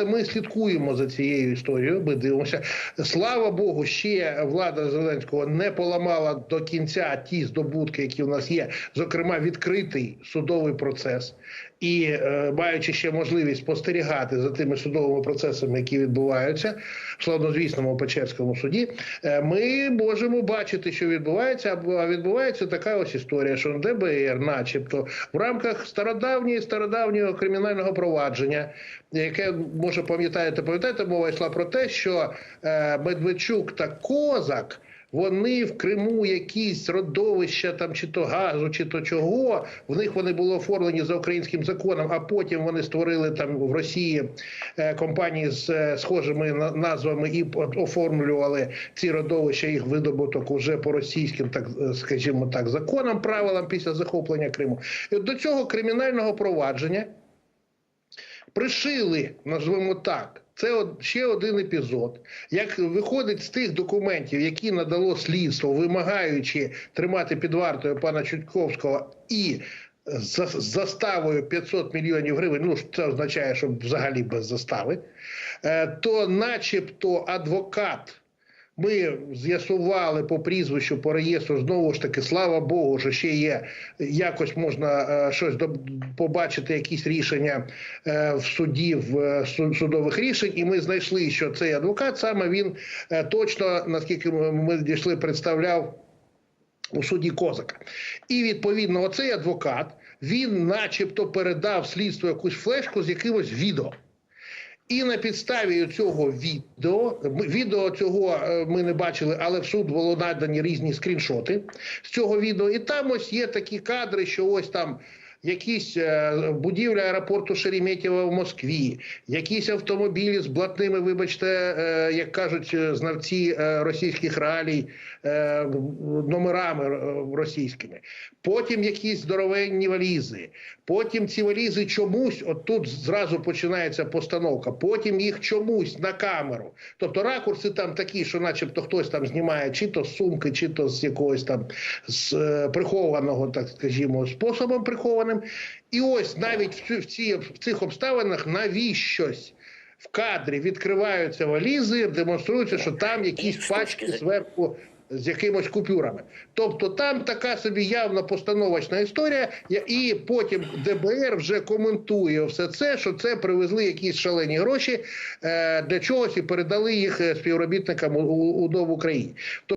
але ми слідкуємо за цією історією. Ми дивимося. Слава Богу, ще влада Зеленського не поламала до кінця ті здобутки, які в нас є, зокрема відкритий судовий процес. І е, маючи ще можливість спостерігати за тими судовими процесами, які відбуваються в славнозвісному Печерському суді, е, ми можемо бачити, що відбувається. А відбувається така ось історія, що ДБР, начебто, в рамках стародавньої стародавнього кримінального провадження, яке може пам'ятаєте, пам'ятаєте, мова йшла про те, що е, Медведчук та Козак. Вони в Криму якісь родовища там чи то газу, чи то чого. В них вони були оформлені за українським законом, а потім вони створили там в Росії е, компанії з е, схожими на- назвами і оформлювали ці родовища, їх видобуток уже по російським, так скажімо так, законам, правилам після захоплення Криму. І до цього кримінального провадження пришили, назвемо так. Це ще один епізод. Як виходить з тих документів, які надало слідство, вимагаючи тримати під вартою пана Чутковського і з заставою 500 мільйонів гривень, ну це означає, що взагалі без застави, е, то, начебто, адвокат. Ми з'ясували по прізвищу, по реєстру, знову ж таки, слава Богу, що ще є якось можна е, щось до, побачити, якісь рішення е, в суді, в е, судових рішень. І ми знайшли, що цей адвокат саме він е, точно, наскільки ми дійшли, представляв у суді Козака. І відповідно, оцей адвокат він, начебто, передав слідству якусь флешку з якимось відео. І на підставі цього відео, відео цього е, ми не бачили, але в суд було надані різні скріншоти з цього відео. І там ось є такі кадри, що ось там якісь е, будівля аеропорту Шереметьєво в Москві, якісь автомобілі з блатними, вибачте, е, як кажуть е, знавці російських реалій, е, номерами російськими. Потім якісь здоровенні валізи. Потім ці валізи чомусь, от тут зразу починається постановка. Потім їх чомусь на камеру. Тобто ракурси там такі, що, начебто, хтось там знімає чи то з сумки, чи то з якогось там з прихованого, так скажімо, способом прихованим. І ось навіть в, ці, в, ці, в цих обставинах навіщось. В кадрі відкриваються валізи, демонструється, що там якісь пачки зверху з якимось купюрами. Тобто там така собі явно постановочна історія, і потім ДБР вже коментує все це, що це привезли якісь шалені гроші е, для чогось і передали їх е, співробітникам у, у, УДО в Україні.